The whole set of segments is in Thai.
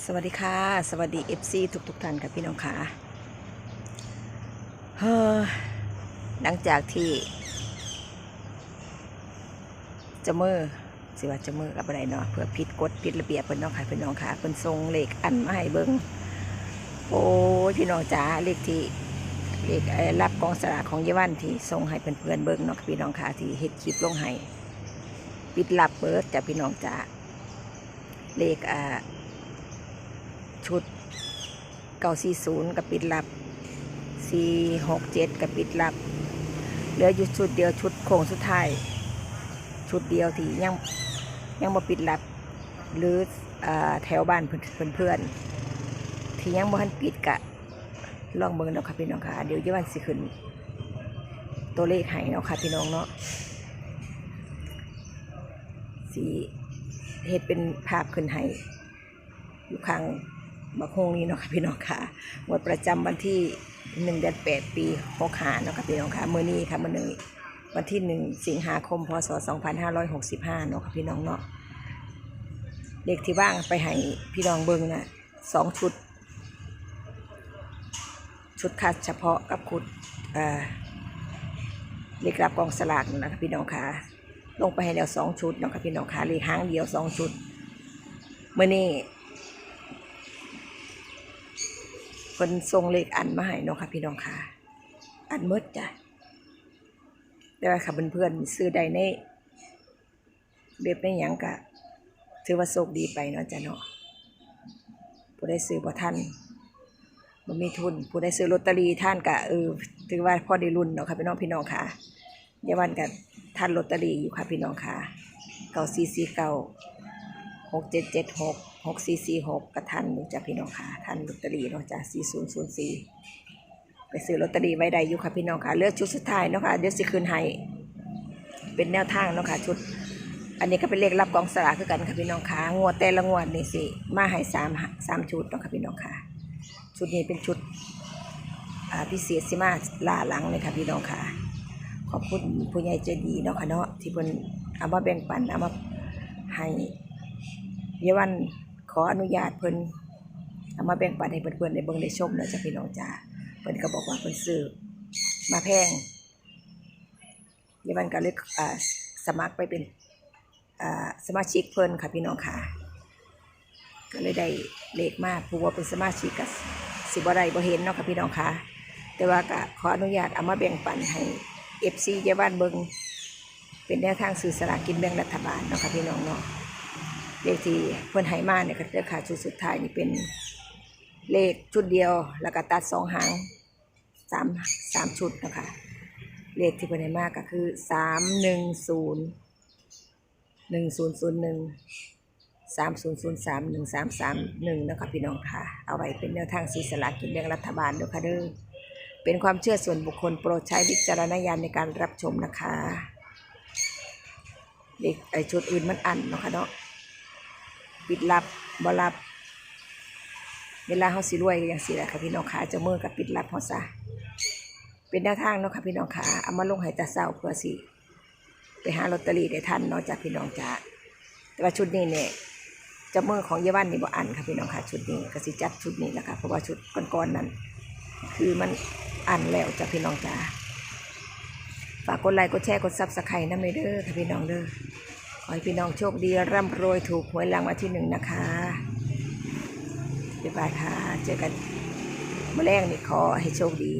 สวัสดีค่ะ สวัสดี FC ทุกทุกๆท่านค่ะพี่น้องค่ะเฮ้อหลังจากที่ จะมือสิว่าจะมือกับอะไรเนาะเพื่อผิดกฎผิดระเบียบเพิ่นเนาะค่ะพี่น้องค่ะเพิ่นทรงเลขอันมาให้เบิ่งโอ้พี่น้องจ๋าเลขที่เลขรับกองสลากของเยาวันที่ส่งให้เพื่อนๆเบิ่งเนาะพี่น้องค่ะที่เฮ็ดคลิปลงให้ปิดลับเบิดจ้ะพี่น้องจ๋าเลขอ่า ชุดเก้าสี่ศูนย์กับปิดลับสี่หกเจ็ดกับปิดลับ เหลืออยู่ชุดเดียวชุดโค้งสุดท้าย ชุดเดียวที่ยังยังมาปิดลับ หรือแถวบ้านเพื่อนเพื่อนที่ยังบ่ทันปิดกะลองเบิ่งเนาะค่ะพี่น้องค่ะ เดี๋ยวยี่วันสิขึ้น ตัวเลขให้เนาะค่ะพี่น้องเนาะสีเฮ็ดเป็นภาพขึ้นให้อยู่ข้าง บักฮงนี้เนาะค่ะพี่น้องค่ะหมดประจำวันที่หนึ่งเดือนแปดปีหกหาเนาะค่ะพี่น้องค่ะมื้อนี้ค่ะมื้อนี้วันที่หนึ่งสิงหาคมพศสองพันห้าร้อยหกสิบห้าเนาะค่ะพี่น้องเนาะเด็กที่ว่างไปให้พี่น้องเบิ่งน่ะสองชุด ชุดคัดเฉพาะกับคุดเลขรับกองสลากนะคะพี่น้องค่ะลงไปให้แล้วสองชุดเนาะคะพี่น้องค่ะเลขหางเดียวสองชุดเมื้อนี้ เพิ่นส่งเลขอันมาให้เนาะค่ะ พี่น้องค่ะ อันมืดจ้ะแต่ว่าค่ะเพื่อนๆซื้อใดในเบบในหยังกะถือว่าโชคดีไปเนาะจ้ะเนาะผู้ได้ซื้อบ่ทันบ่มีทุน ผู้ได้ซื้อลอตเตอรี่ท่านกะเออถือว่าพอได้รุ่นเนาะค่ะพี่น้องพี่น้องค่ะยาวันกับท่านลอตเตอรี่อยู่ค่ะพี่น้องค่ะเก้าสี่สี่เก้า หกเจ็ดเจ็ดหกหกสี่สี่หกกระทันอยู่จ้ะพี่น้องค่ะทันลอตเตอรี่เนาะจ้ะสี่ศูนย์ศูนย์สี่ไปซื้อลอตเตอรี่ไว้ได้อยู่ค่ะพี่น้องค่ะ เลือกชุดสุดท้ายเนาะค่ะเดี๋ยวสิคืนให้เป็นแนวทางเนาะค่ะชุด อันนี้ก็เป็นเลขรับกองสลากคือกันค่ะพี่น้องค่ะงวดแต่ละงวดนี่สิมาให้สามสามชุดเนาะค่ะพี่น้องค่ะ ชุดนี้เป็นชุดพิเศษสิมาล่าหลังเลยค่ะพี่น้องค่ะ ขอบคุณผู้ใหญ่ใจดีเนาะค่ะเนาะที่เพิ่นเอามาแบ่งปันเอามาให้ ยาวันขออนุญาตเพิ่นเอามาแบ่งปันให้เพื่อนๆได้เบิ่งได้ชมเนาะจ้ะพี่น้องจ้าเพิ่นก็บอกว่าเพิ่นซื้อมาแพงเยาวันก็เลยอ่าสมัครไปเป็นอ่าสมาชิกเพิ่นค่ะพี่น้องค่ะก็เลยได้เลขมากผู้ว่าเป็นสมาชิกก็สิบ่ได้บ่เห็นเนาะค่ะพี่น้องค่ะแต่ว่าก็ขออนุญาตเอามาแบ่งปันให้ FC เยาวันเบิ่งเป็นแนวทางสื่อสลากกินแบ่งรัฐบาลเนาะค่ะพี่น้องเนาะ เลขที่เพื่อนไหมาเนี่ยก็จะขาดชุดสุดท้ายนี่เป็นเลขชุดเดียว แล้วก็ตัดสองหางสามสามชุดนะคะเลขที่เพื่อนไหมาก็คือสามหนึ่งศูนย์หนึ่งศูนย์ศูนย์หนึ่งสามศูนย์ศูนย์สามหนึ่งสามสามหนึ่งนะคะพี่น้องค่ะ เอาไว้เป็นแนวทางสีสลากกินแบ่งรัฐบาลด้วยค่ะเด้อเป็นความเชื่อส่วนบุคคลโปรดใช้วิจารณญาณในการรับชมนะคะเลขไอชุดอื่นมันอันนะคะเนาะ ปิดลับบ่ลับเวลาเฮาสิรวยก็อย่างสิแหละค่ะพี่น้องขาจะมือกับปิดลับเฮาซะเป็นแนวทางเนาะค่ะพี่น้องขาเอามาลงให้ตาเศร้าเพื่อสิไปหาลอตเตอรี่ได้ทันเนาะจากพี่น้องจ้าแต่ว่าชุดนี้เนี่ยจะมือของเยาวันนี่บ่อันค่ะพี่น้องค่ะชุดนี้ก็สิจัดชุดนี้แหละค่ะเพราะว่าชุดก่อนๆนั้น คือมันอันแล้วจ้ะพี่น้องจ้าฝากกดไลค์กดแชร์กดซับสไครต์นะเมเด้อค่ะพี่น้องเด้อ ขอให้พี่น้องโชคดีร่ำรวยถูกหวยรางวัลที่หนึ่งนะคะบ๊ายบายค่ะเจอกันเมื่อแรกนี่ขอให้โชคดี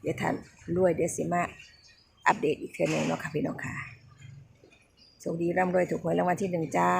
เดี๋ยวท่านรวยเดี๋ยวสิมาอัปเดตอีกเทื่อหนึงเนาะค่ะพี่น้องค่ะโชคดีร่ำรวยถูกหวยรางวัลที่หนึ่งจ้า